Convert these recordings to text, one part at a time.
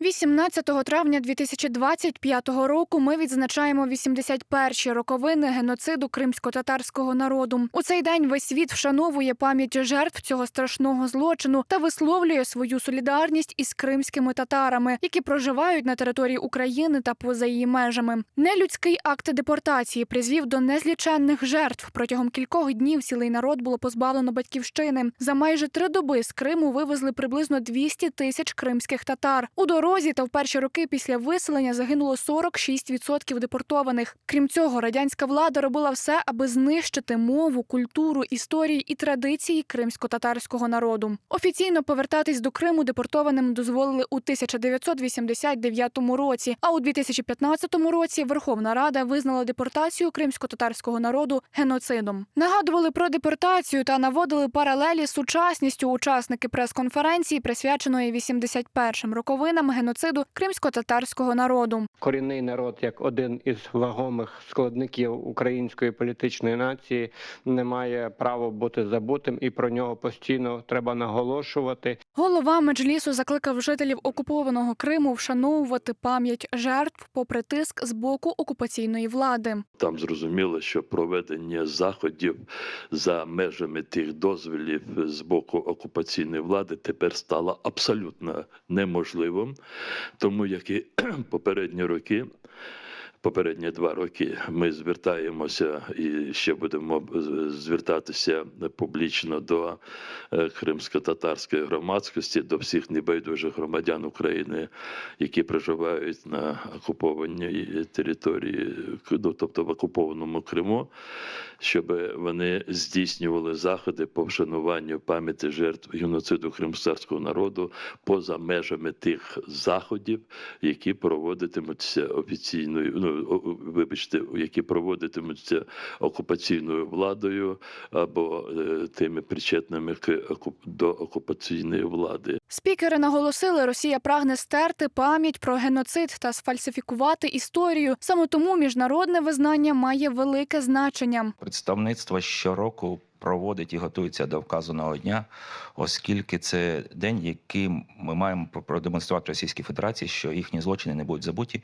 18 травня 2025 року ми відзначаємо 81-ті роковини геноциду кримсько-татарського народу. У цей день весь світ вшановує пам'ять жертв цього страшного злочину та висловлює свою солідарність із кримськими татарами, які проживають на території України та поза її межами. Нелюдський акт депортації призвів до незліченних жертв. Протягом кількох днів цілий народ було позбавлено батьківщини. За майже три доби з Криму вивезли приблизно 200 тисяч кримських татар. У дорозі та в перші роки після виселення загинуло 46% депортованих. Крім цього, радянська влада робила все, аби знищити мову, культуру, історії і традиції кримсько-татарського народу. Офіційно повертатись до Криму депортованим дозволили у 1989 році. А у 2015 році Верховна Рада визнала депортацію кримсько-татарського народу геноцидом. Нагадували про депортацію та наводили паралелі з сучасністю учасники прес-конференції, присвяченої 81-м роковинам геноциду кримсько-татарського народу. корінний народ як один із вагомих складників української політичної нації не має права бути забутим, і про нього постійно треба наголошувати. Голова меджлісу закликав жителів окупованого Криму вшановувати пам'ять жертв попри тиск з боку окупаційної влади. Там зрозуміло, що проведення заходів за межами тих дозволів з боку окупаційної влади тепер стало абсолютно неможливим, тому як і попередні роки. Попередні два роки ми звертаємося і ще будемо е, звертатися публічно до е, кримсько-татарської громадськості, до всіх небайдужих громадян України, які проживають на окупованій території, ну, тобто в окупованому Криму, щоб вони здійснювали заходи по вшануванню пам'яті жертв геноциду кримського народу поза межами тих заходів, які проводитимуться офіційною, ну вибачте, які проводитимуться окупаційною владою або е, тими причетними до окупаційної влади. Спікери наголосили, Росія прагне стерти пам'ять про геноцид та сфальсифікувати історію. Саме тому міжнародне визнання має велике значення. Представництво щороку проводить і готується до вказаного дня, оскільки це день, який ми маємо продемонструвати Російській Федерації, що їхні злочини не будуть забуті,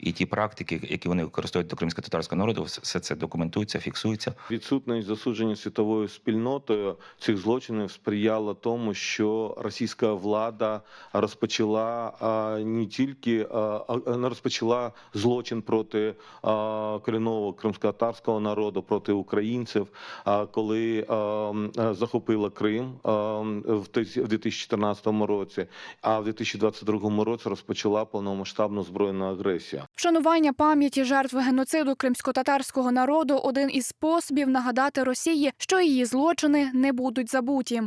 і ті практики, які вони використовують до кримсько-татарського народу, все це документується, фіксується. Відсутність засудження світовою спільнотою цих злочинів сприяла тому, що російська влада розпочала не тільки не розпочала злочин проти корінного кримськотатарського народу, проти українців, а, коли м, а, захопила Крим тисяч- в 2014 році, а в 2022 році розпочала повномасштабну збройну агресію. Вшанування пам'яті жертв геноциду кримсько-татарського народу один із способів нагадати Росії, що її злочини не будуть забуті.